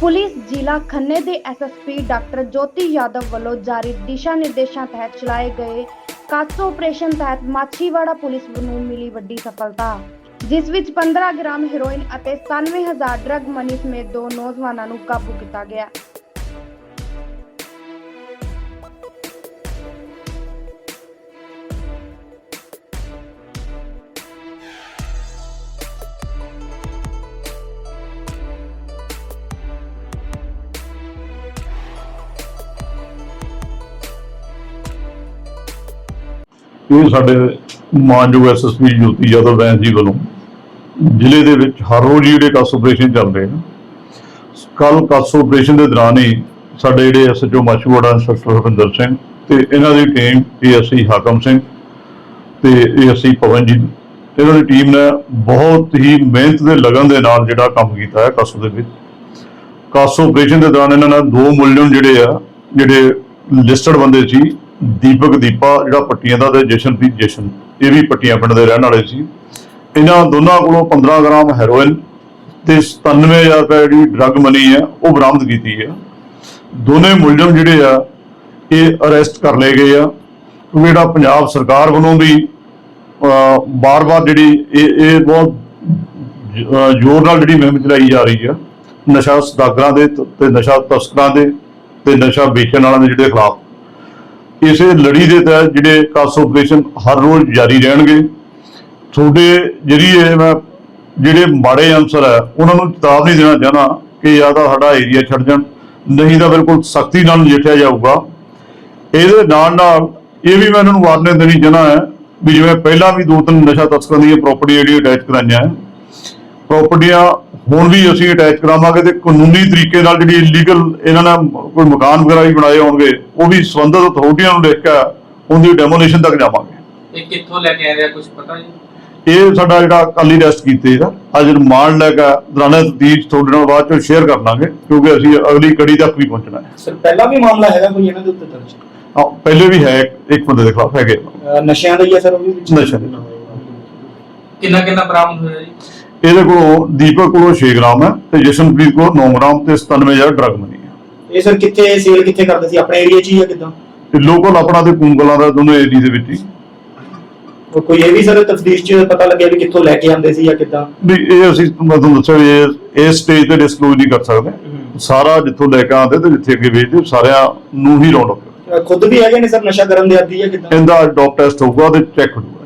Police ਜ਼ਿਲ੍ਹਾ ਖੰਨੇ ਦੇ ਐਸਐਸਪੀ ਡਾਕਟਰ ਜੋਤੀ ਯਾਦਵ ਵੱਲੋਂ ਜਾਰੀ ਦਿਸ਼ਾ ਨਿਰਦੇਸ਼ਾਂ ਤਹਿਤ ਚਲਾਏ ਗਏ ਕਾਸੋ ਆਪਰੇਸ਼ਨ ਤਹਿਤ ਮਾਛੀਵਾੜਾ ਪੁਲਿਸ ਨੂੰ ਮਿਲੀ ਵੱਡੀ ਸਫਲਤਾ, ਜਿਸ ਵਿੱਚ 15 ਗ੍ਰਾਮ ਹੈਰੋਇਨ ਅਤੇ 97000 ਡਰੱਗ ਮਨੀ ਸਮੇਤ ਦੋ ਨੌਜਵਾਨਾਂ ਨੂੰ ਕਾਬੂ ਕੀਤਾ ਗਿਆ। ਇਹ ਸਾਡੇ ਮਾਨਯੋਗ ਐਸਐਸਪੀ ਜੋਤੀ ਯਾਦਵ ਬੈਂਸ ਜੀ ਵੱਲੋਂ ਜ਼ਿਲ੍ਹੇ ਦੇ ਵਿੱਚ ਹਰ ਰੋਜ਼ ਹੀ ਜਿਹੜੇ ਕਾਸ ਆਪਰੇਸ਼ਨ ਚੱਲ ਰਹੇ ਨੇ ਕੱਲ ਕਾਸ ਆਪਰੇਸ਼ਨ ਦੇ ਦੌਰਾਨ ਹੀ ਸਾਡੇ ਜਿਹੜੇ ਐਸਐਚਓ ਮਾਛੂਵਾੜਾ ਇੰਸਪੈਕਟਰ ਹਰਵਿੰਦਰ ਸਿੰਘ ਤੇ ਇਹਨਾਂ ਦੀ ਟੀਮ ਏਐਸਸੀ ਹਾਕਮ ਸਿੰਘ ਤੇ ਏਐਸਸੀ ਪਵਨ ਜੀ ਇਹਨਾਂ ਦੀ ਟੀਮ ਨੇ ਬਹੁਤ ਹੀ ਮਿਹਨਤ ਦੇ ਲਗਨ ਦੇ ਨਾਲ ਜਿਹੜਾ ਕੰਮ ਕੀਤਾ ਹੈ ਕਾਸੋ ਦੇ ਵਿੱਚ। ਕਾਸੋ ਆਪਰੇਸ਼ਨ ਦੇ ਦੌਰਾਨ ਇਹਨਾਂ ਨੇ ਦੋ ਮੁਲਜ਼ਮ ਜਿਹੜੇ ਆ, ਜਿਹੜੇ ਲਿਸਟਡ ਬੰਦੇ ਸੀ ਦੀਪਕ ਦੀਪਾ, ਜਿਹੜਾ ਪੱਟੀਆਂ ਦਾ ਤੇ ਜਸ਼ਨਪ੍ਰੀਤ ਜਸ਼ਨ। ਇਹ ਵੀ ਪੱਟੀਆਂ ਪਿੰਡ ਦੇ ਰਹਿਣ ਵਾਲੇ ਸੀ। ਇਹਨਾਂ ਦੋਨਾਂ ਕੋਲੋਂ 15 ਗ੍ਰਾਮ ਹੈਰੋਇਨ ਤੇ 97000 ਰੁਪਏ ਜਿਹੜੀ ਡਰੱਗ ਮਨੀ ਹੈ ਉਹ ਬਰਾਮਦ ਕੀਤੀ ਹੈ ਦੋਨੇ ਮੁਲਜ਼ਮ ਜਿਹੜੇ ਆ, ਇਹ ਅਰੈਸਟ ਕਰ ਲਏ ਗਏ ਆ। ਕਿਉਂਕਿ ਜਿਹੜਾ ਪੰਜਾਬ ਸਰਕਾਰ ਵੱਲੋਂ ਵੀ ਬਾਰ-ਬਾਰ ਜਿਹੜੀ ਇਹ ਇਹ ਬਹੁਤ ਜ਼ੋਰ ਨਾਲ ਜਿਹੜੀ ਮੁਹਿੰਮ ਚਲਾਈ ਜਾ ਰਹੀ ਆ। ਨਸ਼ਾ ਸਦਾਗਰਾਂ ਦੇ ਤ- ਤੇ ਨਸ਼ਾ ਤਸਕਰਾਂ ਦੇ ਤੇ ਨਸ਼ਾ ਵੇਚਣ ਵਾਲਿਆਂ ਦੇ ਜਿਹੜੇ ਖਿਲਾਫ। ਇਸੇ ਲੜੀ ਦੇ ਤਹਿਤ ਜਿਹੜੇ ਕਾਸ ਆਪਰੇਸ਼ਨ ਹਰ ਰੋਜ਼ ਜਾਰੀ ਰਹਿਣਗੇ। ਤੁਹਾਡੇ ਜਰੀਏ ਮੈਂ ਜਿਹੜੇ ਮਾੜੇ ਅਨਸਰ ਹੈ, ਉਹਨਾਂ ਨੂੰ ਚੇਤਾਵਨੀ ਦੇਣਾ ਚਾਹਨਾ ਕਿ ਜਾਂ ਤਾਂ ਸਾਡਾ ਏਰੀਆ ਛੱਡ ਜਾਣ, ਨਹੀਂ ਤਾਂ ਬਿਲਕੁਲ ਸਖਤੀ ਨਾਲ ਨਜਿੱਠਿਆ ਜਾਊਗਾ। ਇਹਦੇ ਨਾਲ ਨਾਲ ਇਹ ਵੀ ਮੈਂ ਇਹਨਾਂ ਨੂੰ ਵਾਰਨਿੰਗ ਦੇਣੀ ਚਾਹਨਾ ਹੈ ਵੀ ਜਿਵੇਂ ਪਹਿਲਾਂ ਵੀ ਦੋ ਤਿੰਨ ਨਸ਼ਾ ਤਸਕਰਾਂ ਦੀਆਂ ਪ੍ਰਾਪਰਟੀ ਜਿਹੜੀ ਅਟੈਚ ਕਰਾਈਆਂ ਹੈ ਪ੍ਰਾਪਰਟੀਆਂ ਹੁਣ ਵੀ ਅਸੀਂ ਅਟੈਚ ਕਰਾਵਾਂਗੇ ਤੇ ਕਾਨੂੰਨੀ ਤਰੀਕੇ ਨਾਲ ਜਿਹੜੀ ਇਲੀਗਲ ਇਹਨਾਂ ਨੇ ਕੋਈ ਮਕਾਨ ਵਗੈਰਾ ਵੀ ਬਣਾਏ ਹੋਣਗੇ ਉਹ ਵੀ ਸੰਬੰਧਿਤ ਅਥਾਰਟੀਆਂ ਨੂੰ ਲਿਖ ਕੇ ਉਹਦੀ ਡੈਮੋਲੀਸ਼ਨ ਤੱਕ ਜਾਵਾਂਗੇ। ਇਹ ਕਿੱਥੋਂ ਲੈ ਕੇ ਆਏ ਆ ਕੁਝ ਪਤਾ ਜੀ? ਇਹ ਸਾਡਾ ਜਿਹੜਾ ਕੱਲ ਹੀ ਰੈਸਟ ਕੀਤੇ ਆ। ਅੱਜ ਰਿਮਾਂਡ ਲੈ ਕੇ ਦਰਾਨੇ ਤਫਤੀਸ਼ ਤੁਹਾਡੇ ਨਾਲ ਬਾਅਦ ਚੋਂ ਸ਼ੇਅਰ ਕਰ ਲਾਂਗੇ ਕਿਉਂਕਿ ਅਸੀਂ ਅਗਲੀ ਕੜੀ ਤੱਕ ਵੀ ਪਹੁੰਚਣਾ ਹੈ। ਸਰ ਪਹਿਲਾਂ ਵੀ ਮਾਮਲਾ ਹੈਗਾ ਕੋਈ ਇਹਨਾਂ ਦੇ ਉੱਤੇ ਦਰਜ? ਹਾਂ, ਪਹਿਲੇ ਵੀ ਹੈ ਇੱਕ ਬੰਦੇ ਦੇ ਖਿਲਾਫ ਹੈਗੇ ਨਸ਼ਿਆਂ ਦਾ ਹੀ ਹੈ ਸਰ ਉਹ ਵੀ ਵਿੱਚ? ਨਸ਼ਿਆਂ ਦਾ। ਕਿੰਨਾ ਕਿੰਨਾ ਬਰਾਮਦ ਹੋਇਆ ਜੀ? ਇਹਦੇ ਕੋਲੋਂ ਦੀਪਕ ਕੋਲੋਂ 6 ਗ੍ਰਾਮ ਹੈ ਤੇ ਜਸ਼ਨਪ੍ਰੀਤ ਕੋਲ 9 ਗ੍ਰਾਮ ਤੇ 97000 ਡਰਗ ਮਨੀ ਹੈ। ਇਹ ਸਰ ਕਿੱਥੇ ਸੇਲ ਕਿੱਥੇ ਕਰਦੇ ਸੀ? ਆਪਣੇ ਏਰੀਆ 'ਚ ਹੀ ਜਾਂ ਕਿਦਾਂ? ਤੇ ਲੋਕਲ ਆਪਣਾ ਤੇ ਕੁੰਗਲਾਂ ਦਾ ਦੋਨੋਂ ਏਰੀਆ ਦੇ ਵਿੱਚ ਹੀ। ਕੋਈ ਇਹ ਵੀ ਸਰ ਤਫਤੀਸ਼ 'ਚ ਪਤਾ ਲੱਗਿਆ ਵੀ ਕਿੱਥੋਂ ਲੈ ਕੇ ਆਉਂਦੇ ਸੀ ਜਾਂ ਕਿਦਾਂ? ਵੀ ਇਹ ਅਸੀਂ ਤੁਹਾਨੂੰ ਦੱਸਿਆ ਵੀ ਇਹ ਇਸ ਸਟੇਜ ਤੇ ਡਿਸਕਲੋਜ਼ ਨਹੀਂ ਕਰ ਸਕਦੇ। ਸਾਰਾ ਜਿੱਥੋਂ ਲੈ ਕੇ ਆਉਂਦੇ ਤੇ ਜਿੱਥੇ ਅੱਗੇ ਵੇਚਦੇ ਸਾਰਿਆਂ ਨੂੰ ਹੀ ਰੌਂਡ ਅਪ ਖੁਦ ਵੀ ਹੈਗੇ ਨੇ ਸਰ ਨਸ਼ਾ ਕਰਨ ਦੇ ਆਦੀ ਜਾਂ ਕਿਦਾਂ? ਇਹਦਾ ਡੋਪ ਟੈਸਟ ਹੋਊਗਾ ਤੇ ਚੈੱਕ ਹੋਊਗਾ।